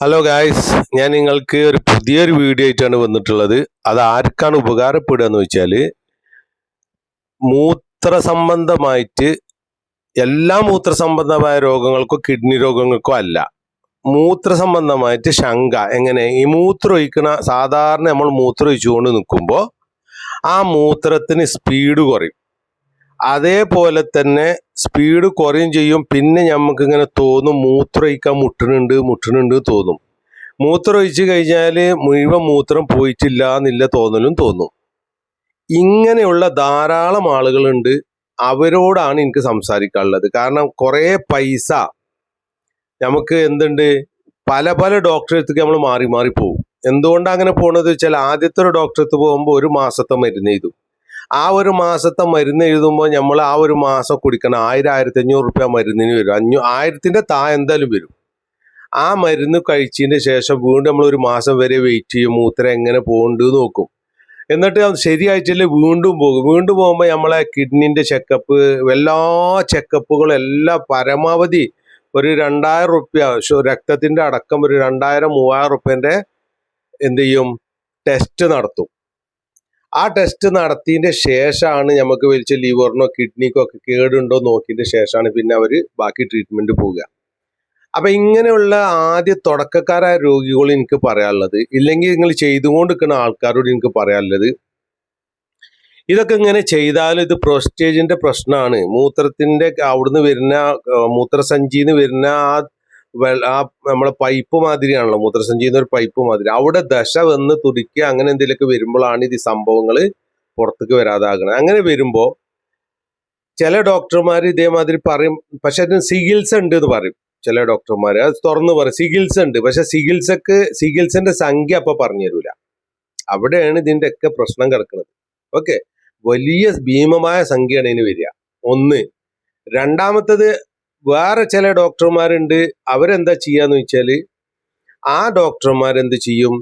Hello guys ഞാൻ നിങ്ങൾക്ക് ഒരു പുതിയൊരു വീഡിയോ ആയിട്ടാണ് വന്നിട്ടുള്ളത്. അത് ആർക്കാണ് ഉപകാരപ്പെടുക എന്ന് വെച്ചാൽ മൂത്ര സംബന്ധമായിട്ട് എല്ലാ മൂത്ര സംബന്ധമായ രോഗങ്ങൾക്കോ കിഡ്നി രോഗങ്ങൾക്കോ അല്ല. മൂത്ര സംബന്ധമായിട്ട് ശങ്ക എങ്ങനെ? ഈ മൂത്രം ഒഴിക്കണ സാധാരണ നമ്മൾ മൂത്രം ഒഴിച്ചുകൊണ്ട് നിൽക്കുമ്പോൾ ആ മൂത്രത്തിന് സ്പീഡ് കുറയും. അതേപോലെ തന്നെ സ്പീഡ് കുറയും ചെയ്യും. പിന്നെ നമുക്ക് ഇങ്ങനെ തോന്നും മൂത്രം ഒഴിക്കാൻ മുട്ടണുണ്ട് മുട്ടണുണ്ട് തോന്നും. മൂത്രം ഒഴിച്ച് കഴിഞ്ഞാൽ മുഴുവൻ മൂത്രം പോയിട്ടില്ല എന്നില്ല തോന്നലും തോന്നും. ഇങ്ങനെയുള്ള ധാരാളം ആളുകളുണ്ട്. അവരോടാണ് എനിക്ക് സംസാരിക്കാനുള്ളത്. കാരണം കുറേ പൈസ നമുക്ക് എന്തുണ്ട്? പല പല ഡോക്ടറെടുത്തേക്ക് നമ്മൾ മാറി മാറി പോകും എന്തുകൊണ്ടാണ് അങ്ങനെ പോണത് വെച്ചാൽ ആദ്യത്തെ ഒരു ഡോക്ടറെടുത്ത് പോകുമ്പോൾ ഒരു മാസത്തെ മരുന്ന് എഴുതും. ആ ഒരു മാസത്തെ മരുന്ന് എഴുതുമ്പോൾ നമ്മൾ ആ ഒരു മാസം കുടിക്കണം. ആയിരം ആയിരത്തി അഞ്ഞൂറ് റുപ്യ മരുന്നിന് വരും. അഞ്ഞൂ ആയിരത്തിന്റെ താ എന്തായാലും വരും. ആ മരുന്ന് കഴിച്ചതിന് ശേഷം വീണ്ടും നമ്മൾ ഒരു മാസം വരെ വെയിറ്റ് ചെയ്യും. മൂത്ര എങ്ങനെ പോകുന്നുണ്ട് നോക്കും. എന്നിട്ട് ശരിയായിട്ടില്ല വീണ്ടും പോകും. വീണ്ടും പോകുമ്പോൾ നമ്മളെ കിഡ്നിന്റെ ചെക്കപ്പ് എല്ലാ ചെക്കപ്പുകളും എല്ലാം പരമാവധി ഒരു രണ്ടായിരം റുപ്യ രക്തത്തിന്റെ അടക്കം ഒരു രണ്ടായിരം മൂവായിരം റുപ്യന്റെ എന്ത് ചെയ്യും? ടെസ്റ്റ് നടത്തും. ആ ടെസ്റ്റ് നടത്തിയതിന്റെ ശേഷമാണ് നമുക്ക് വലിച്ച ലിവറിനോ കിഡ്നിക്കോ ഒക്കെ കേടുണ്ടോ നോക്കിയതിന്റെ ശേഷമാണ് പിന്നെ അവർ ബാക്കി ട്രീറ്റ്മെന്റ് പോവുക. അപ്പൊ ഇങ്ങനെയുള്ള ആദ്യ തുടക്കക്കാരായ രോഗികൾ എനിക്ക് പറയാനുള്ളത് ഇല്ലെങ്കിൽ നിങ്ങൾ ചെയ്തുകൊണ്ടിരിക്കുന്ന ആൾക്കാരോട് എനിക്ക് പറയാനുള്ളത് ഇതൊക്കെ ഇങ്ങനെ ചെയ്താൽ ഇത് പ്രോസ്റ്റേജിന്റെ പ്രശ്നമാണ്. മൂത്രത്തിന്റെ അവിടുന്ന് വരുന്ന മൂത്രസഞ്ചിന്ന് വരുന്ന ആ ആ നമ്മളെ പൈപ്പ് മാതിരിയാണല്ലോ മൂത്രസഞ്ചിന്ന് ഒരു പൈപ്പ് മാതിരി. അവിടെ ദശ വന്ന് തുടിക്കുക അങ്ങനെ എന്തെങ്കിലുമൊക്കെ വരുമ്പോഴാണ് ഇത് സംഭവങ്ങൾ പുറത്തേക്ക് വരാതാകുന്നത് അങ്ങനെ വരുമ്പോൾ ചില ഡോക്ടർമാർ ഇതേമാതിരി പറയും പക്ഷെ അതിന് ചികിത്സ ഉണ്ട് എന്ന് പറയും ചില ഡോക്ടർമാർ അത് തുറന്നു പറയും ചികിത്സ ഉണ്ട്. പക്ഷെ ചികിത്സക്ക് ചികിത്സന്റെ സംഖ്യ അപ്പൊ പറഞ്ഞു തരൂല. അവിടെയാണ് ഇതിന്റെ ഒക്കെ പ്രശ്നം കിടക്കുന്നത് ഓക്കെ? വലിയ ഭീമമായ സംഖ്യയാണ് ഇതിന് വരിക. ഒന്ന്. രണ്ടാമത്തത് വേറെ ചില ഡോക്ടർമാരുണ്ട്. അവരെന്താ ചെയ്യാന്ന് വെച്ചാൽ ആ ഡോക്ടർമാരെന്ത് ചെയ്യും?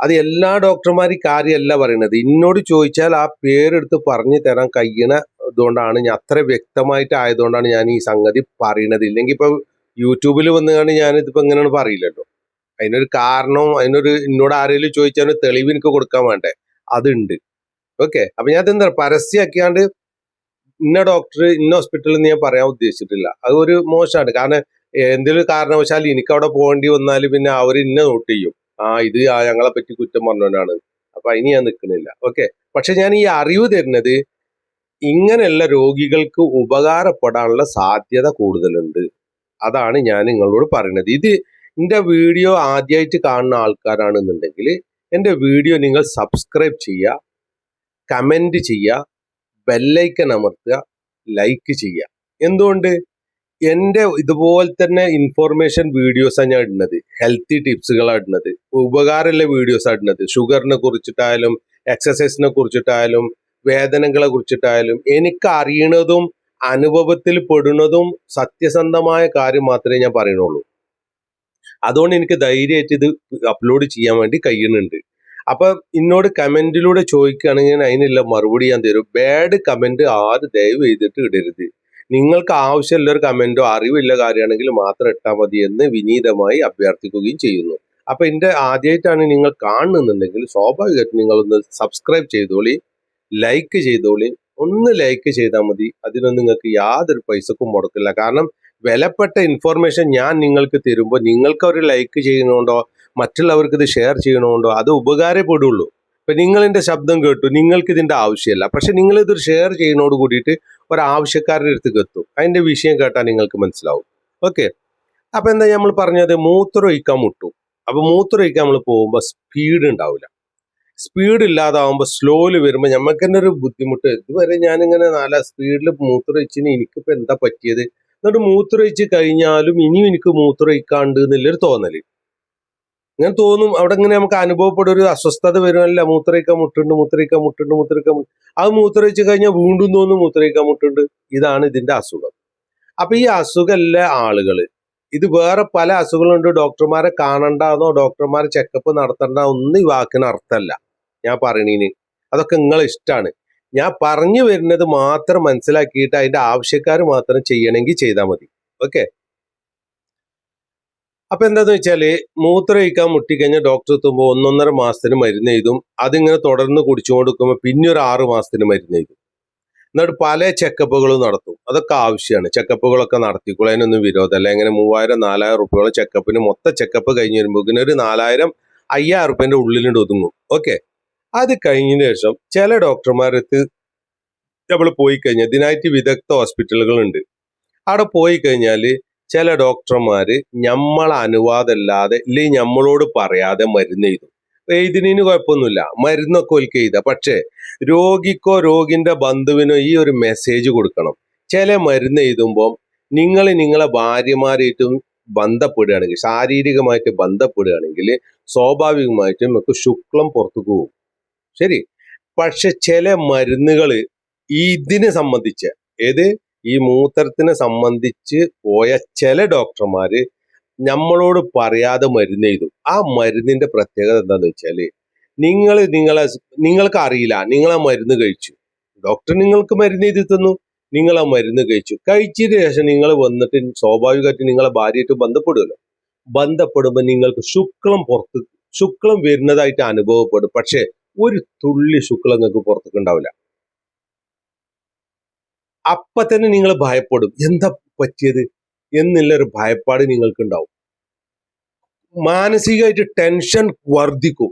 അത് എല്ലാ ഡോക്ടർമാരും കാര്യമല്ല പറയണത്. എന്നോട് ചോദിച്ചാൽ ആ പേരെടുത്ത് പറഞ്ഞു തരാൻ കഴിയണ ഇതുകൊണ്ടാണ് ഞാൻ അത്ര വ്യക്തമായിട്ട് ആയതുകൊണ്ടാണ് ഞാൻ ഈ സംഗതി പറയണത്. ഇല്ലെങ്കിൽ ഇപ്പൊ യൂട്യൂബിൽ വന്നുകൊണ്ട് ഞാൻ ഇതിപ്പോ എങ്ങനെയാണ് പറയില്ലല്ലോ. അതിനൊരു കാരണവും അതിനൊരു എന്നോട് ആരെങ്കിലും ചോദിച്ചാൽ തെളിവ് എനിക്ക് കൊടുക്കാൻ വേണ്ടേ? അതുണ്ട്. ഓക്കെ. അപ്പൊ ഞാൻ എന്താ പരസ്യമാക്കിയാണ്ട് ഇന്ന ഡോക്ടർ ഇന്ന ഹോസ്പിറ്റലിൽ നിന്ന് ഞാൻ പറയാൻ ഉദ്ദേശിച്ചിട്ടില്ല. അത് ഒരു മോശമാണ്. കാരണം എന്തെങ്കിലും കാരണവശാൽ എനിക്ക് അവിടെ പോകേണ്ടി വന്നാൽ പിന്നെ അവർ ഇന്ന നോട്ട് ചെയ്യും. ആ ഇത് ഞങ്ങളെ പറ്റി കുറ്റം പറഞ്ഞവനാണ്. അപ്പൊ അതിന് ഞാൻ നിൽക്കുന്നില്ല. ഓക്കെ പക്ഷെ ഞാൻ ഈ അറിവ് തരുന്നത് ഇങ്ങനെയുള്ള രോഗികൾക്ക് ഉപകാരപ്പെടാനുള്ള സാധ്യത കൂടുതലുണ്ട്. അതാണ് ഞാൻ നിങ്ങളോട് പറയുന്നത് ഇത് എന്റെ വീഡിയോ ആദ്യമായിട്ട് കാണുന്ന ആൾക്കാരാണെന്നുണ്ടെങ്കിൽ എന്റെ വീഡിയോ നിങ്ങൾ സബ്സ്ക്രൈബ് ചെയ്യുക കമന്റ് ചെയ്യുക ബെല്ലൈക്കൻ അമർത്തുക ലൈക്ക് ചെയ്യുക. എന്തുകൊണ്ട്? എന്റെ ഇതുപോലെ തന്നെ ഇൻഫോർമേഷൻ വീഡിയോസാണ് ഞാൻ ഇടുന്നത്. ഹെൽത്തി ടിപ്സുകളാണ് ഇടുന്നത്. ഉപകാരമുള്ള വീഡിയോസാണ് ഇടുന്നത്. ഷുഗറിനെ കുറിച്ചിട്ടായാലും എക്സസൈസിനെ കുറിച്ചിട്ടായാലും വേദനകളെ കുറിച്ചിട്ടായാലും എനിക്ക് അറിയണതും അനുഭവത്തിൽ പെടുന്നതും സത്യസന്ധമായ കാര്യം മാത്രമേ ഞാൻ പറയണുള്ളൂ അതുകൊണ്ട് എനിക്ക് ധൈര്യമായിട്ട് ഇത് അപ്ലോഡ് ചെയ്യാൻ വേണ്ടി കഴിയുന്നുണ്ട്. അപ്പൊ എന്നോട് കമന്റിലൂടെ ചോദിക്കുകയാണെങ്കിൽ അതിനുള്ള മറുപടി ഞാൻ തരും. ബാഡ് കമന്റ് ആര് ദയവ് ചെയ്തിട്ട് ഇടരുത്. നിങ്ങൾക്ക് ആവശ്യമുള്ള ഒരു കമന്റോ അറിവില്ല കാര്യമാണെങ്കിൽ മാത്രം ഇട്ടാൽ മതി എന്ന് വിനീതമായി അഭ്യർത്ഥിക്കുകയും ചെയ്യുന്നു. അപ്പൊ എന്റെ ആദ്യമായിട്ടാണ് നിങ്ങൾ കാണുന്നുണ്ടെങ്കിൽ സ്വാഭാവികമായിട്ട് നിങ്ങളൊന്ന് സബ്സ്ക്രൈബ് ചെയ്തോളി ലൈക്ക് ചെയ്തോളി. ഒന്ന് ലൈക്ക് ചെയ്താൽ മതി. അതിനൊന്നും നിങ്ങൾക്ക് യാതൊരു പൈസക്കും മുടക്കില്ല. കാരണം വിലപ്പെട്ട ഇൻഫോർമേഷൻ ഞാൻ നിങ്ങൾക്ക് തരുമ്പോൾ നിങ്ങൾക്ക് ഒരു ലൈക്ക് ചെയ്യുന്നതുകൊണ്ടോ മറ്റുള്ളവർക്ക് ഇത് ഷെയർ ചെയ്യണമുണ്ടോ അത് ഉപകാരപ്പെടുള്ളൂ. ഇപ്പം നിങ്ങളിന്റെ ശബ്ദം കേട്ടു നിങ്ങൾക്ക് ഇതിന്റെ ആവശ്യമില്ല. പക്ഷെ നിങ്ങൾ ഇത് ഷെയർ ചെയ്യുന്നതോട് കൂടിയിട്ട് ഒരാവശ്യക്കാരുടെ അടുത്ത് അടുത്തേക്ക് എത്തും. അതിന്റെ വിഷയം കേട്ടാൽ നിങ്ങൾക്ക് മനസ്സിലാവും. ഓക്കെ അപ്പം എന്താ നമ്മൾ പറഞ്ഞത്? മൂത്രം ഒഴിക്കാൻ മുട്ടും. അപ്പോൾ മൂത്രം ഒഴിക്കാൻ നമ്മൾ പോകുമ്പോൾ സ്പീഡ് ഉണ്ടാവില്ല. സ്പീഡ് ഇല്ലാതാവുമ്പോൾ സ്ലോയിൽ വരുമ്പോൾ നമുക്ക് തന്നെ ഒരു ബുദ്ധിമുട്ട്. ഇതുവരെ ഞാനിങ്ങനെ നല്ല സ്പീഡിൽ മൂത്രം ഒഴിച്ചിന് എനിക്കിപ്പോൾ എന്താ പറ്റിയത്? എന്നിട്ട് മൂത്രം ഒഴിച്ച് കഴിഞ്ഞാലും ഇനിയും എനിക്ക് മൂത്രം ഒഴിക്കാണ്ട് എന്നുള്ളൊരു തോന്നൽ. ഇങ്ങനെ തോന്നും. അവിടെ ഇങ്ങനെ നമുക്ക് അനുഭവപ്പെടും. ഒരു അസ്വസ്ഥത വരുമല്ല മൂത്രയിക്കാൻ മുട്ടുണ്ട് മൂത്രയിക്കാൻ മുട്ടുണ്ട് മൂത്രയിക്കാൻ മുട്ടുണ്ട് അത് മൂത്രയിച്ച് കഴിഞ്ഞാൽ വീണ്ടും തോന്നും മൂത്രയിക്കാൻ മുട്ടുണ്ട്. ഇതാണ് ഇതിന്റെ അസുഖം. അപ്പൊ ഈ അസുഖമല്ല ആളുകൾ? ഇത് വേറെ പല അസുഖങ്ങളുണ്ട്. ഡോക്ടർമാരെ കാണണ്ടെന്നോ ഡോക്ടർമാരെ ചെക്കപ്പ് നടത്തണ്ട ഒന്നും ഈ വാക്കിന് അർത്ഥമല്ല. ഞാൻ പറയണീന്. അതൊക്കെ നിങ്ങളെ ഇഷ്ടമാണ് ഞാൻ പറഞ്ഞു വരുന്നത് മാത്രം മനസ്സിലാക്കിയിട്ട് അതിന്റെ ആവശ്യക്കാർ മാത്രം ചെയ്യണമെങ്കിൽ ചെയ്താൽ മതി. ഓക്കെ? അപ്പൊ എന്താന്ന് വെച്ചാൽ മൂത്രമൊഴിക്കാൻ മുട്ടിക്കഴിഞ്ഞാൽ ഡോക്ടർ എത്തുമ്പോൾ ഒന്നൊന്നര മാസത്തിന് മരുന്ന് എഴുതും. അതിങ്ങനെ തുടർന്ന് കുടിച്ചു കൊടുക്കുമ്പോൾ പിന്നെ ഒരു ആറ് മാസത്തിന് മരുന്ന് എഴുതും. എന്നിട്ട് പല ചെക്കപ്പുകളും നടത്തും. അതൊക്കെ ആവശ്യമാണ് ചെക്കപ്പുകളൊക്കെ നടത്തിക്കോളൂ. അതിനൊന്നും വിരോധമല്ല ഇങ്ങനെ മൂവായിരം നാലായിരം റുപ്യോളം ചെക്കപ്പിന് മൊത്തം ചെക്കപ്പ് കഴിഞ്ഞ് വരുമ്പോൾ ഒരു നാലായിരം അയ്യായിരം റുപ്യന്റെ ഉള്ളിലുണ്ട് ഒതുങ്ങും. ഓക്കെ അത് കഴിഞ്ഞതിന് ശേഷം ചില ഡോക്ടർമാരടുത്ത് നമ്മൾ പോയി കഴിഞ്ഞാൽ ഇതിനായിട്ട് വിദഗ്ധ ഹോസ്പിറ്റലുകളുണ്ട് അവിടെ പോയി കഴിഞ്ഞാൽ ചില നമ്മൾ ഞമ്മളെ അനുവാദമല്ലാതെ ഇല്ലെങ്കിൽ നമ്മളോട് പറയാതെ മരുന്ന് എഴുതും. എഴുതിനു കുഴപ്പമൊന്നുമില്ല. മരുന്നൊക്കെ ഒൽക്ക് എഴുതാം. പക്ഷേ രോഗിക്കോ രോഗിന്റെ ബന്ധുവിനോ ഈ ഒരു മെസ്സേജ് കൊടുക്കണം. ചില മരുന്ന് എഴുതുമ്പോൾ നിങ്ങൾ നിങ്ങളെ ഭാര്യമാരായിട്ടും ബന്ധപ്പെടുകയാണെങ്കിൽ ശാരീരികമായിട്ട് ബന്ധപ്പെടുകയാണെങ്കിൽ സ്വാഭാവികമായിട്ടും നമുക്ക് ശുക്ലം പുറത്തു പോകും. ശരി? പക്ഷെ ചില മരുന്നുകൾ ഇതിനെ സംബന്ധിച്ച് ഏത്? ഈ മൂത്രത്തിനെ സംബന്ധിച്ച് പോയ ചില ഡോക്ടർമാര് നമ്മളോട് പറയാതെ മരുന്ന് ചെയ്തു ആ മരുന്നിന്റെ പ്രത്യേകത എന്താന്ന് വെച്ചാൽ നിങ്ങൾ നിങ്ങളെ നിങ്ങൾക്ക് അറിയില്ല നിങ്ങൾ ആ മരുന്ന് കഴിച്ചു. ഡോക്ടർ നിങ്ങൾക്ക് മരുന്ന് എഴുതി തന്നു നിങ്ങൾ ആ മരുന്ന് കഴിച്ചു. കഴിച്ചതിന് ശേഷം നിങ്ങൾ വന്നിട്ട് സ്വാഭാവികമായിട്ട് നിങ്ങളെ ഭാര്യയായിട്ട് ബന്ധപ്പെടുമല്ലോ ബന്ധപ്പെടുമ്പോൾ നിങ്ങൾക്ക് ശുക്ലം പുറത്ത് ശുക്ലം വരുന്നതായിട്ട് അനുഭവപ്പെടും. പക്ഷെ ഒരു തുള്ളി ശുക്ലം നിങ്ങൾക്ക് പുറത്തേക്ക് ഉണ്ടാവില്ല. അപ്പൊ തന്നെ നിങ്ങൾ ഭയപ്പെടും. എന്താ പറ്റിയത്? എന്നുള്ളൊരു ഭയപ്പാട് നിങ്ങൾക്ക് ഉണ്ടാവും മാനസികമായിട്ട് ടെൻഷൻ വർദ്ധിക്കും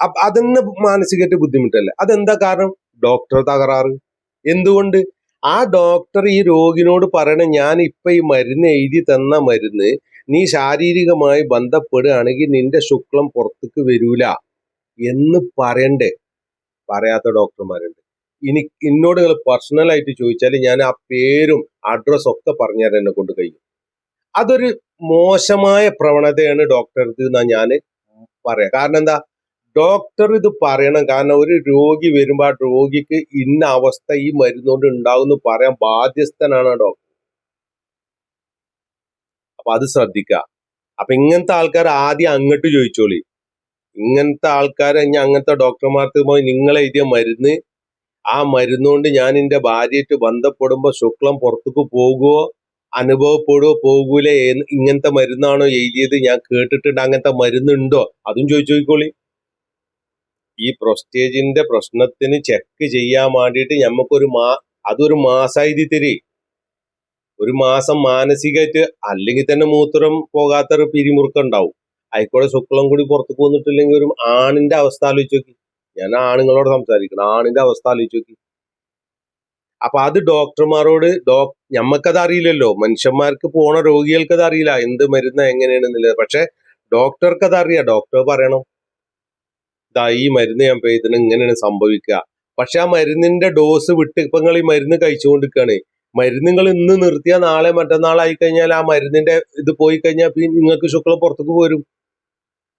അപ്പൊ അതന്നെ മാനസികമായിട്ട് ബുദ്ധിമുട്ടല്ല? അതെന്താ കാരണം? ഡോക്ടർ തകരാറ്. എന്തുകൊണ്ട്? ആ ഡോക്ടർ ഈ രോഗിനോട് പറയണ ഞാൻ ഇപ്പൊ ഈ മരുന്ന് എഴുതി തന്ന മരുന്ന് നീ ശാരീരികമായി ബന്ധപ്പെടുകയാണെങ്കിൽ നിന്റെ ശുക്ലം പുറത്തേക്ക് വരൂല എന്ന് പറയണ്ടേ? പറയാത്ത ഡോക്ടർമാരുണ്ട്. ഇനി എന്നോട് നിങ്ങൾ പേഴ്സണലായിട്ട് ചോദിച്ചാൽ ഞാൻ ആ പേരും അഡ്രസ്സും ഒക്കെ പറഞ്ഞാൽ എന്നെ കൊണ്ട് കഴിയും. അതൊരു മോശമായ പ്രവണതയാണ് ഡോക്ടർക്ക് എന്നാ ഞാൻ പറയാം. കാരണം എന്താ? ഡോക്ടർ ഇത് പറയണം. കാരണം ഒരു രോഗി വരുമ്പോൾ ആ രോഗിക്ക് ഇന്ന അവസ്ഥ ഈ മരുന്നുകൊണ്ട് ഉണ്ടാവും പറയാൻ ബാധ്യസ്ഥനാണ് ഡോക്ടർ അപ്പൊ അത് ശ്രദ്ധിക്കുക അപ്പൊ ഇങ്ങനത്തെ ആൾക്കാർ ആദ്യം അങ്ങോട്ട് ചോദിച്ചോളി. ഇങ്ങനത്തെ ആൾക്കാർ ഇനി അങ്ങനത്തെ ഡോക്ടർമാർക്ക് പോയി നിങ്ങൾ എഴുതിയ മരുന്ന് ആ മരുന്നുകൊണ്ട് ഞാൻ എന്റെ ഭാര്യയായിട്ട് ബന്ധപ്പെടുമ്പോൾ ശുക്ലം പുറത്തേക്ക് പോകുമോ അനുഭവപ്പെടുവോ പോകൂലേ ഇങ്ങനത്തെ മരുന്നാണോ എഴുതിയത്? ഞാൻ കേട്ടിട്ടുണ്ട് അങ്ങനത്തെ മരുന്നുണ്ടോ? അതും ചോദിച്ചു നോക്കിക്കോളി. ഈ പ്രൊസ്റ്റേജിന്റെ പ്രശ്നത്തിന് ചെക്ക് ചെയ്യാൻ വേണ്ടിയിട്ട് ഞമ്മക്കൊരു മാ അതൊരു മാസായി തരി. ഒരു മാസം മാനസികമായിട്ട് അല്ലെങ്കിൽ തന്നെ മൂത്രം പോകാത്തൊരു പിരിമുറുക്കം ഉണ്ടാവും. ആയിക്കോടെ ശുക്ലം കൂടി പുറത്തു പോന്നിട്ടില്ലെങ്കിൽ ഒരു ആണിന്റെ അവസ്ഥ ആലോചിച്ച് നോക്കി. ഞാൻ ആണുങ്ങളോട് സംസാരിക്കണം. ആണിന്റെ അവസ്ഥ ആലോചിച്ച് നോക്കി. അപ്പൊ അത് ഡോക്ടർമാരോട് ഡോ ഞമ്മക്കത് അറിയില്ലല്ലോ. മനുഷ്യന്മാർക്ക് പോണ രോഗികൾക്ക് അത് അറിയില്ല. എന്ത് മരുന്ന് എങ്ങനെയാണെന്നില്ല പക്ഷെ ഡോക്ടർക്ക് അത് അറിയാം. ഡോക്ടർ പറയണം. ഇതാ ഈ മരുന്ന് ഞാൻ പെയ്തിന് ഇങ്ങനെയാണ് സംഭവിക്കുക. പക്ഷെ ആ മരുന്നിന്റെ ഡോസ് വിട്ട് ഇപ്പൊ നിങ്ങൾ ഈ മരുന്ന് കഴിച്ചുകൊണ്ടിരിക്കുകയാണ്. നിങ്ങൾ ഇന്ന് നിർത്തിയാൽ നാളെ മറ്റന്നാളായി കഴിഞ്ഞാൽ ആ മരുന്നിന്റെ ഇത് പോയി കഴിഞ്ഞാൽ പിന്നെ നിങ്ങൾക്ക് ശുക്ല പുറത്തേക്ക് പോരും.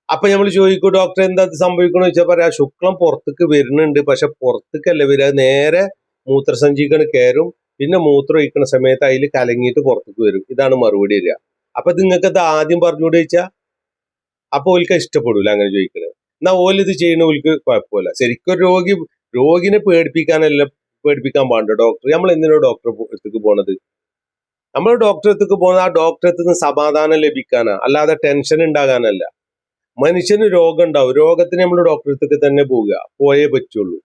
അപ്പൊ നമ്മൾ ചോദിക്കും ഡോക്ടർ എന്താ സംഭവിക്കണമെന്ന് വെച്ചാൽ പറയാ ശുക്ലം പുറത്തേക്ക് വരുന്നുണ്ട്. പക്ഷെ പുറത്തേക്കല്ല വരിക. നേരെ മൂത്രസഞ്ചിക്കണ് കയറും. പിന്നെ മൂത്രം ഒഴിക്കുന്ന സമയത്ത് അതിൽ കലങ്ങിയിട്ട് പുറത്തേക്ക് വരും. ഇതാണ് മറുപടി വരിക. അപ്പൊ നിങ്ങൾക്ക് അത് ആദ്യം പറഞ്ഞുകൂടെ ചോദിച്ചാൽ അപ്പൊ ഓൽക്ക് ഇഷ്ടപ്പെടൂല അങ്ങനെ ചോദിക്കണത്. എന്നാ ഓൽ ഇത് ചെയ്യണ ഓൽക്ക് കുഴപ്പമില്ല. ശരിക്കും രോഗി രോഗിനെ പേടിപ്പിക്കാനല്ല പേടിപ്പിക്കാൻ പാടില്ല. ഡോക്ടർ നമ്മൾ എന്തിനാണ് ഡോക്ടറെ അടുത്തേക്ക് പോണത്? നമ്മൾ ഡോക്ടറെ അടുത്തേക്ക് പോകുന്നത് ആ ഡോക്ടറെ അടുത്ത് നിന്ന് സമാധാനം ലഭിക്കാനാ. അല്ലാതെ ടെൻഷൻ ഉണ്ടാകാനല്ല. മനുഷ്യന് രോഗം ഉണ്ടാവും. രോഗത്തിന് നമ്മൾ ഡോക്ടറെ തന്നെ പോവുക. പോയേ പറ്റുള്ളൂ.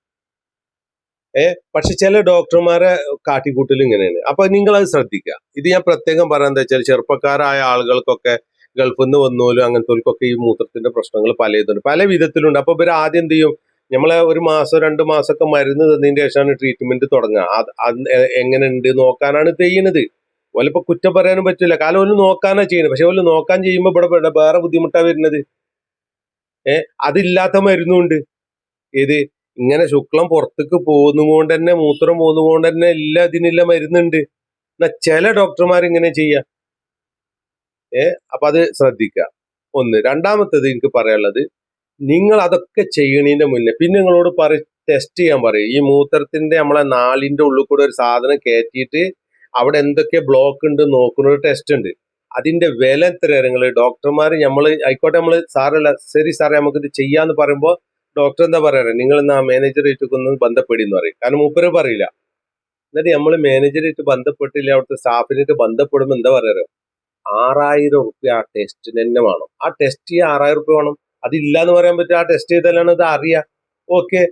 ഏ? പക്ഷെ ചില ഡോക്ടർമാരെ കാട്ടിക്കൂട്ടൽ ഇങ്ങനെയാണ്. അപ്പൊ നിങ്ങൾ അത് ശ്രദ്ധിക്കുക. ഇത് ഞാൻ പ്രത്യേകം പറയാൻ വെച്ചാൽ ചെറുപ്പക്കാരായ ആളുകൾക്കൊക്കെ ഗൾഫിൽ നിന്ന് വന്നോലും അങ്ങനത്തെ ഈ മൂത്രത്തിന്റെ പ്രശ്നങ്ങൾ പലതുണ്ട്. പല വിധത്തിലുണ്ട്. അപ്പൊ ഇവർ ആദ്യം എന്ത് ചെയ്യും? നമ്മളെ ഒരു മാസം രണ്ട് മാസമൊക്കെ മരുന്ന് തന്നതിന് ശേഷമാണ് ട്രീറ്റ്മെന്റ് തുടങ്ങുക. അത് അത് എങ്ങനെ ഉണ്ട് നോക്കാനാണ് ചെയ്യുന്നത്. ഓലിപ്പോ കുറ്റം പറയാനും പറ്റില്ല. കാലം ഓൽ നോക്കാനാ ചെയ്യുന്നത്. പക്ഷെ ഓൽ നോക്കാൻ ചെയ്യുമ്പോൾ ഇവിടെ വേറെ ബുദ്ധിമുട്ടാ വരുന്നത്. ഏ അതില്ലാത്ത മരുന്നുണ്ട് ഏത്? ഇങ്ങനെ ശുക്ലം പുറത്തേക്ക് പോകുന്നതുകൊണ്ട് തന്നെ മൂത്രം പോകുന്നതുകൊണ്ട് തന്നെ എല്ലാ ഇതിനുള്ള മരുന്നുണ്ട്. എന്നാ ചില ഡോക്ടർമാർ ഇങ്ങനെ ചെയ്യാ. ഏ അപ്പൊ അത് ശ്രദ്ധിക്കുക. ഒന്ന്. രണ്ടാമത്തത് എനിക്ക് പറയാനുള്ളത് നിങ്ങൾ അതൊക്കെ ചെയ്യണതിന്റെ മുന്നേ പിന്നെ നിങ്ങളോട് പറ ടെസ്റ്റ് ചെയ്യാൻ പറയും. ഈ മൂത്രത്തിന്റെ നമ്മളെ നാളിന്റെ ഉള്ളിൽ കൂടെ ഒരു സാധനം കയറ്റിയിട്ട് അവിടെ എന്തൊക്കെ ബ്ലോക്ക് ഉണ്ട് നോക്കുന്ന ഒരു ടെസ്റ്റ് ഉണ്ട്. അതിന്റെ വില എത്ര നിങ്ങൾ ഡോക്ടർമാർ നമ്മൾ ആയിക്കോട്ടെ നമ്മൾ സാറല്ല ശരി സാറേ നമുക്ക് ഇത് ചെയ്യാന്ന് പറയുമ്പോൾ ഡോക്ടർ എന്താ പറയാറ്? നിങ്ങൾ ഇന്ന് ആ മാനേജറായിട്ട് ബന്ധപ്പെടി എന്ന് പറയും. കാരണം മൂപ്പര് പറയില്ല. എന്നിട്ട് നമ്മൾ മാനേജറായിട്ട് ബന്ധപ്പെട്ടില്ല അവിടുത്തെ സ്റ്റാഫിനായിട്ട് ബന്ധപ്പെടുമ്പോൾ എന്താ പറയാറ്? ആറായിരം റുപ്യ ആ ടെസ്റ്റിന് തന്നെ വേണം. ആ ടെസ്റ്റ് ചെയ്യാൻ ആറായിരം റുപ്യ വേണം. അതില്ല എന്ന് പറയാൻ പറ്റും ആ ടെസ്റ്റ് ചെയ്താലാണ് അത് അറിയാം. ഓക്കെ.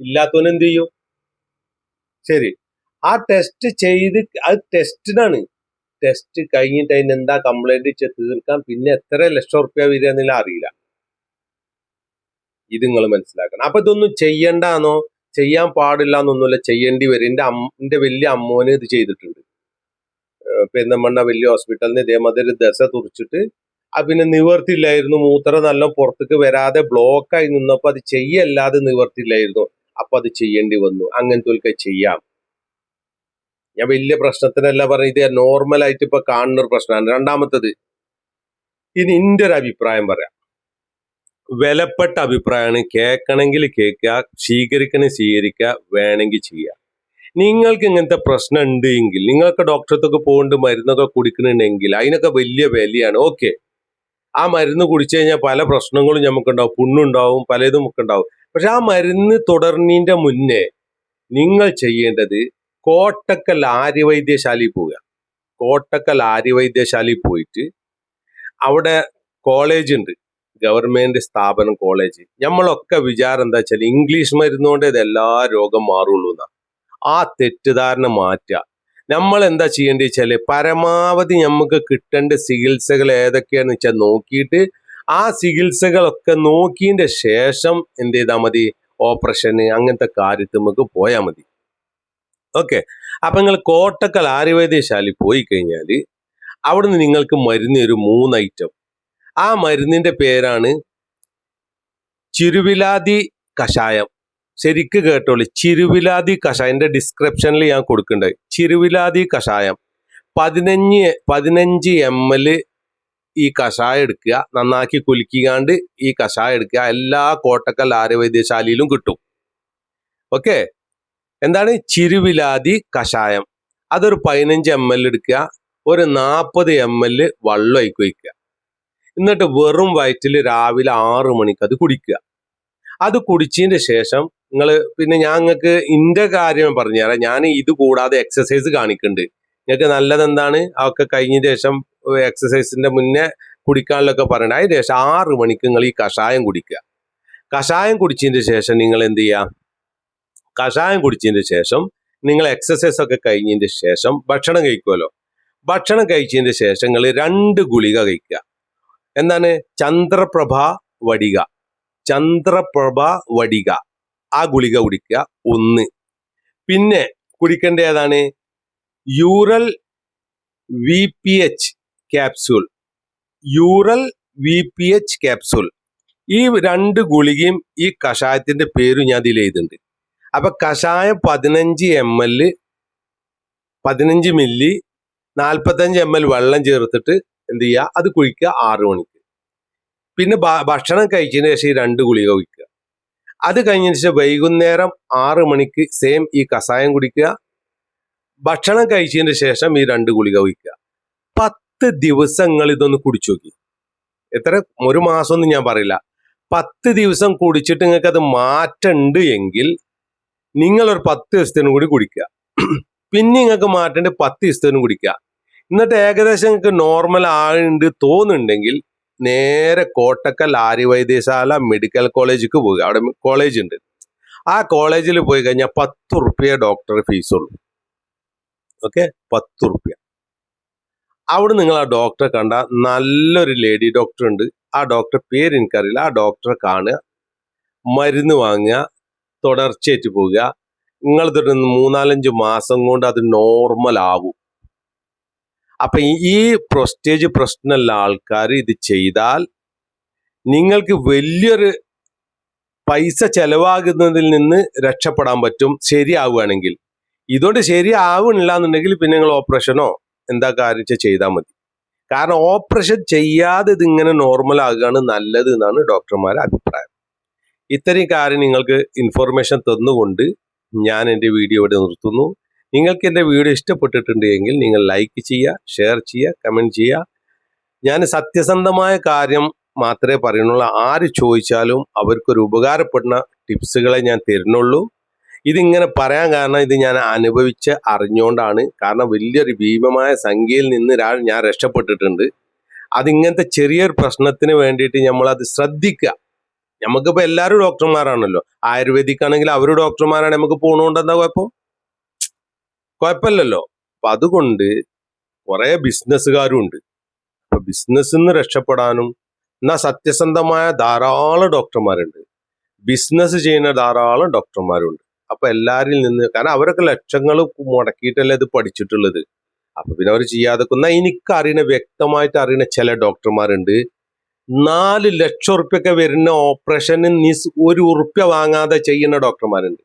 ഇല്ലാത്തവൻ എന്ത് ചെയ്യും? ശരി. ആ ടെസ്റ്റ് ചെയ്ത് അത് ടെസ്റ്റിനാണ് ടെസ്റ്റ് കഴിഞ്ഞിട്ട് അതിന് എന്താ കംപ്ലൈന്റ് തീർക്കാം? പിന്നെ എത്ര ലക്ഷം റുപ്യ വരിക എന്നില്ല അറിയില്ല. ഇത് നിങ്ങൾ മനസ്സിലാക്കണം. അപ്പൊ ഇതൊന്നും ചെയ്യണ്ടാന്നോ? ചെയ്യാൻ പാടില്ല എന്നൊന്നുമില്ല ചെയ്യേണ്ടി വരും. എന്റെ അമ്മ വലിയ അമ്മോന് ഇത് ചെയ്തിട്ടുണ്ട്. പെരുന്നമ്മണ്ണ വലിയ ഹോസ്പിറ്റലിന് ഇതേമാതിരി ദശ തുറിച്ചിട്ട് ആ പിന്നെ നിവർത്തില്ലായിരുന്നു മൂത്രം നല്ല പുറത്തേക്ക് വരാതെ ബ്ലോക്കായി നിന്നപ്പോ അത് ചെയ്യല്ലാതെ നിവർത്തില്ലായിരുന്നു അപ്പൊ അത് ചെയ്യേണ്ടി വന്നു. അങ്ങനത്തെ ചെയ്യാം. ഞാൻ വലിയ പ്രശ്നത്തിനല്ല പറഞ്ഞ ഇത് നോർമൽ ആയിട്ട് ഇപ്പൊ കാണുന്ന ഒരു പ്രശ്നമാണ്. രണ്ടാമത്തത് ഇനി എന്റെ ഒരു അഭിപ്രായം പറയാം. വിലപ്പെട്ട അഭിപ്രായമാണ്. കേൾക്കണമെങ്കിൽ കേൾക്കുക സ്വീകരിക്കണേ സ്വീകരിക്കുക വേണമെങ്കിൽ ചെയ്യുക. നിങ്ങൾക്ക് ഇങ്ങനത്തെ പ്രശ്നം ഉണ്ട് എങ്കിൽ നിങ്ങൾക്ക് ഡോക്ടറത്തൊക്കെ പോകേണ്ട മരുന്നൊക്കെ കുടിക്കണമെങ്കിൽ അതിനൊക്കെ വലിയ വിലയാണ്. ഓക്കെ. ആ മരുന്ന് കുടിച്ചു കഴിഞ്ഞാൽ പല പ്രശ്നങ്ങളും നമുക്കുണ്ടാവും. പുണ്ണുണ്ടാവും പലതും ഒക്കെ ഉണ്ടാവും. പക്ഷെ ആ മരുന്ന് തുടർന്നിന്റെ മുന്നേ നിങ്ങൾ ചെയ്യേണ്ടത് കോട്ടക്കൽ ആര്യവൈദ്യശാലയിൽ പോവുക. കോട്ടക്കൽ ആര്യവൈദ്യശാലയിൽ പോയിട്ട് അവിടെ കോളേജ് ഉണ്ട്. ഗവൺമെന്റ് സ്ഥാപനം കോളേജ് നമ്മളൊക്കെ വിചാരം എന്താ വെച്ചാൽ ഇംഗ്ലീഷ് മരുന്നുകൊണ്ട് ഇത് എല്ലാ രോഗം മാറുള്ളൂ എന്നാ. ആ തെറ്റിദ്ധാരണ മാറ്റുക നമ്മൾ എന്താ ചെയ്യേണ്ടത് വെച്ചാൽ പരമാവധി നമുക്ക് കിട്ടേണ്ട ചികിത്സകൾ ഏതൊക്കെയാന്ന് വെച്ചാൽ നോക്കിയിട്ട് ആ ചികിത്സകളൊക്കെ നോക്കിയതിന്റെ ശേഷം എന്ത് ചെയ്താൽ മതി? ഓപ്പറേഷന് അങ്ങനത്തെ കാര്യത്തിൽ നമുക്ക് പോയാൽ മതി. ഓക്കെ അപ്പൊ നിങ്ങൾ കോട്ടക്കൽ ആയുർവേദശാലയിൽ പോയി കഴിഞ്ഞാൽ അവിടുന്ന് നിങ്ങൾക്ക് മരുന്ന് ഒരു മൂന്ന് ഐറ്റം ആ മരുന്നിന്റെ പേരാണ് ചിരുവിലാതി കഷായം. ശരിക്ക് കേട്ടോളൂ. ചിരുവിലാതി കഷായന്റെ ഡിസ്ക്രിപ്ഷനിൽ ഞാൻ കൊടുക്കുന്നുണ്ട് ചിരുവിലാതി കഷായം. പതിനഞ്ച് പതിനഞ്ച് എം എൽ ഈ കഷായം എടുക്കുക. നന്നാക്കി കുലുക്കിക്കാണ്ട് ഈ കഷായം എടുക്കുക. എല്ലാ കോട്ടക്കൽ ആയുർവേദ്യശാലയിലും കിട്ടും. ഓക്കെ എന്താണ്? ചിരുവിലാതി കഷായം. അതൊരു പതിനഞ്ച് എം എൽ എടുക്കുക. ഒരു നാൽപ്പത് എം എൽ വെള്ളം ഒഴിക്കി വയ്ക്കുക. എന്നിട്ട് വെറും വയറ്റിൽ രാവിലെ ആറു മണിക്ക് അത് കുടിക്കുക. അത് കുടിച്ചതിന്റെ ശേഷം നിങ്ങൾ പിന്നെ ഞാൻ നിങ്ങൾക്ക് ഇന്റെ കാര്യം പറഞ്ഞു പറഞ്ഞുതരാം. ഞാൻ ഇത് കൂടാതെ എക്സസൈസ് കാണിക്കുന്നുണ്ട്. നിങ്ങൾക്ക് നല്ലത് എന്താണ് അതൊക്കെ കഴിഞ്ഞ ശേഷം എക്സസൈസിന്റെ മുന്നേ കുടിക്കാനുള്ളൊക്കെ പറയണ്ട അതിന് ശേഷം ആറ് മണിക്ക് നിങ്ങൾ ഈ കഷായം കുടിക്കുക. കഷായം കുടിച്ചതിന് ശേഷം നിങ്ങൾ എന്ത് ചെയ്യുക? കഷായം കുടിച്ചതിന് ശേഷം നിങ്ങൾ എക്സസൈസ് ഒക്കെ കഴിഞ്ഞതിന്റെ ശേഷം ഭക്ഷണം കഴിക്കുമല്ലോ ഭക്ഷണം കഴിച്ചതിന്റെ ശേഷം നിങ്ങൾ രണ്ട് ഗുളിക കഴിക്കുക. എന്താണ്? ചന്ദ്രപ്രഭ വടിക. ചന്ദ്രപ്രഭ വടിക. ആ ഗുളിക കുടിക്കുക. ഒന്ന്. പിന്നെ കുടിക്കേണ്ട ഏതാണ്? Ural V P H capsule Ural V P H capsule ഈ രണ്ട് ഗുളികയും ഈ കഷായത്തിന്റെ പേരും ഞാൻ ഇതിൽ എഴുതുന്നുണ്ട് അപ്പൊ കഷായം പതിനഞ്ച് എം എൽ പതിനഞ്ച് മില്ലി നാൽപ്പത്തഞ്ച് എം എൽ വെള്ളം ചേർത്തിട്ട് എന്ത് ചെയ്യുക? അത് കുഴിക്കുക ആറ് മണിക്ക്. പിന്നെ ഭക്ഷണം കഴിച്ചതിന് ശേഷം ഈ രണ്ട് ഗുളിക കുഴിക്കുക അത് കഴിഞ്ഞതിന് ശേഷം വൈകുന്നേരം ആറ് മണിക്ക് സെയിം ഈ കഷായം കുടിക്കുക. ഭക്ഷണം കഴിച്ചതിന് ശേഷം ഈ രണ്ട് ഗുളിക കുഴിക്കുക പത്ത് ദിവസങ്ങൾ ഇതൊന്ന് കുടിച്ചു നോക്കി. എത്ര? ഒരു മാസം ഒന്നും ഞാൻ പറയില്ല. പത്ത് ദിവസം കുടിച്ചിട്ട് നിങ്ങൾക്ക് അത് മാറ്റുണ്ട് എങ്കിൽ നിങ്ങൾ ഒരു പത്ത് ദിവസത്തിനും കൂടി കുടിക്കുക. പിന്നെ നിങ്ങൾക്ക് മാറ്റേണ്ട പത്ത് ദിവസത്തിനും കുടിക്കുക. എന്നിട്ട് ഏകദേശം നിങ്ങൾക്ക് നോർമൽ ആളുണ്ട് തോന്നുന്നുണ്ടെങ്കിൽ നേരെ കോട്ടക്കൽ ആര്യവൈദ്യശാല മെഡിക്കൽ കോളേജിലേക്ക് പോവുക. അവിടെ കോളേജ് ഉണ്ട്. ആ കോളേജിൽ പോയി കഴിഞ്ഞാൽ പത്ത് റുപ്യ ഡോക്ടർ ഫീസുള്ളൂ ഓക്കെ പത്ത് റുപ്യ അവിടെ നിങ്ങൾ ആ ഡോക്ടറെ കണ്ട നല്ലൊരു ലേഡി ഡോക്ടർ ഉണ്ട്. ആ ഡോക്ടറെ പേര് എനിക്കറിയില്ല. ആ ഡോക്ടറെ കാണുക. മരുന്ന് വാങ്ങുക. തുടർച്ചയായിട്ട് പോവുക. നിങ്ങൾ തുടരുന്ന മൂന്നാലഞ്ച് മാസം കൊണ്ട് അത് നോർമൽ ആകും അപ്പൊ ഈ- പ്രൊസ്റ്റേജ് പ്രശ്നമുള്ള ആൾക്കാർ ഇത് ചെയ്താൽ നിങ്ങൾക്ക് വലിയൊരു പൈസ ചെലവാകുന്നതിൽ നിന്ന് രക്ഷപ്പെടാൻ പറ്റും ശരിയാവുകയാണെങ്കിൽ. ഇതുകൊണ്ട് ശരിയാവണില്ല എന്നുണ്ടെങ്കിൽ പിന്നെ നിങ്ങൾ ഓപ്പറേഷനോ എന്താ കാര്യം ചെയ്താൽ മതി. കാരണം ഓപ്പറേഷൻ ചെയ്യാതെ ഇതിങ്ങനെ നോർമൽ ആകുകയാണ് നല്ലത് എന്നാണ് ഡോക്ടർമാരുടെ അഭിപ്രായം. ഇത്രയും കാര്യം നിങ്ങൾക്ക് ഇൻഫോർമേഷൻ തന്നുകൊണ്ട് ഞാൻ എന്റെ വീഡിയോ ഇവിടെ നിർത്തുന്നു. നിങ്ങൾക്ക് എന്റെ വീഡിയോ ഇഷ്ടപ്പെട്ടിട്ടുണ്ട് എങ്കിൽ നിങ്ങൾ ലൈക്ക് ചെയ്യുക ഷെയർ ചെയ്യുക കമന്റ് ചെയ്യുക. ഞാൻ സത്യസന്ധമായ കാര്യം മാത്രമേ പറയുന്നുള്ളൂ. ആര് ചോദിച്ചാലും അവർക്കൊരു ഉപകാരപ്പെടുന്ന ടിപ്സുകളെ ഞാൻ തരുന്നുള്ളൂ. ഇതിങ്ങനെ പറയാൻ കാരണം ഇത് ഞാൻ അനുഭവിച്ച് അറിഞ്ഞുകൊണ്ടാണ്. കാരണം വലിയൊരു ഭീമമായ സംഖ്യയിൽ നിന്ന് ഞാൻ രക്ഷപ്പെട്ടിട്ടുണ്ട്. അതിങ്ങനത്തെ ചെറിയൊരു പ്രശ്നത്തിന് വേണ്ടിയിട്ട് നമ്മളത് ശ്രദ്ധിക്കുക. നമുക്കിപ്പോൾ എല്ലാവരും ഡോക്ടർമാരാണല്ലോ. ആയുർവേദിക് ആണെങ്കിൽ അവർ ഡോക്ടർമാരാണ് നമുക്ക് പോണോണ്ട് കുഴപ്പം? കുഴപ്പമില്ലല്ലോ അപ്പൊ അതുകൊണ്ട് കുറെ ബിസിനസ്സുകാരും ഉണ്ട് അപ്പൊ ബിസിനസ്സിൽ നിന്ന് രക്ഷപ്പെടാനും എന്നാ സത്യസന്ധമായ ധാരാളം ഡോക്ടർമാരുണ്ട്. ബിസിനസ് ചെയ്യുന്ന ധാരാളം ഡോക്ടർമാരുണ്ട്. അപ്പൊ എല്ലാരിൽ നിന്ന് കാരണം അവരൊക്കെ ലക്ഷങ്ങൾ മുടക്കിയിട്ടല്ലേ ഇത് പഠിച്ചിട്ടുള്ളത്. അപ്പൊ പിന്നെ അവർ ചെയ്യാതെ എന്നാ എനിക്ക് അറിയണ വ്യക്തമായിട്ട് അറിയണ ചില ഡോക്ടർമാരുണ്ട്. നാല് ലക്ഷം ഉറുപ്പ്യൊക്കെ വരുന്ന ഓപ്പറേഷന് നീ ഒരു ഉറുപ്പ്യ വാങ്ങാതെ ചെയ്യുന്ന ഡോക്ടർമാരുണ്ട്.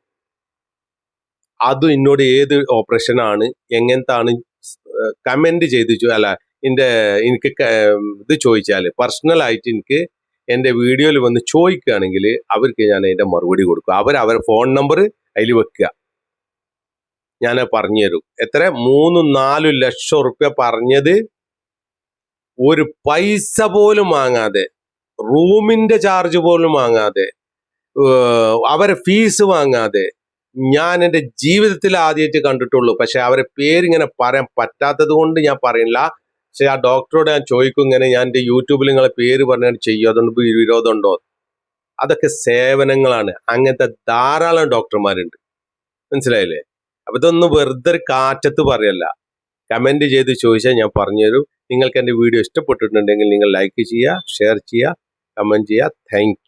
അത് എന്നോട് ഏത് ഓപ്പറേഷനാണ് എങ്ങനത്താണ് കമന്റ് ചെയ്ത് അല്ല എന്റെ എനിക്ക് ഇത് ചോദിച്ചാൽ പേഴ്സണലായിട്ട് എനിക്ക് എന്റെ വീഡിയോയിൽ വന്ന് ചോദിക്കുകയാണെങ്കിൽ അവർക്ക് ഞാൻ അതിന്റെ മറുപടി കൊടുക്കും. അവർ അവരുടെ ഫോൺ നമ്പർ അതിൽ വെക്കുക. ഞാൻ പറഞ്ഞു തരും എത്ര? മൂന്ന് നാല് ലക്ഷം ഉറുപ്പ്യ പറഞ്ഞത് ഒരു പൈസ പോലും വാങ്ങാതെ റൂമിന്റെ ചാർജ് പോലും വാങ്ങാതെ അവരെ ഫീസ് വാങ്ങാതെ ഞാൻ എന്റെ ജീവിതത്തിൽ ആദ്യമായിട്ട് കണ്ടിട്ടുള്ളൂ. പക്ഷെ അവരെ പേരിങ്ങനെ പറയാൻ പറ്റാത്തത് കൊണ്ട് ഞാൻ പറയില്ല. പക്ഷെ ആ ഡോക്ടറോട് ഞാൻ ചോദിക്കും ഇങ്ങനെ ഞാൻ എന്റെ യൂട്യൂബിൽ നിങ്ങളെ പേര് പറഞ്ഞാൽ ചെയ്യും? അതുകൊണ്ട് വിരോധമുണ്ടോ അതൊക്കെ സേവനങ്ങളാണ്. അങ്ങനത്തെ ധാരാളം ഡോക്ടർമാരുണ്ട് മനസ്സിലായില്ലേ? അപ്പൊ ഇതൊന്നും വെറുതെ കാറ്റത്ത് പറയല്ല. കമന്റ് ചെയ്ത് ചോദിച്ചാൽ ഞാൻ പറഞ്ഞുതരും. നിങ്ങൾക്ക് എന്റെ വീഡിയോ ഇഷ്ടപ്പെട്ടിട്ടുണ്ടെങ്കിൽ നിങ്ങൾ ലൈക്ക് ചെയ്യുക ഷെയർ ചെയ്യുക കമന്റ് ചെയ്യുക. താങ്ക്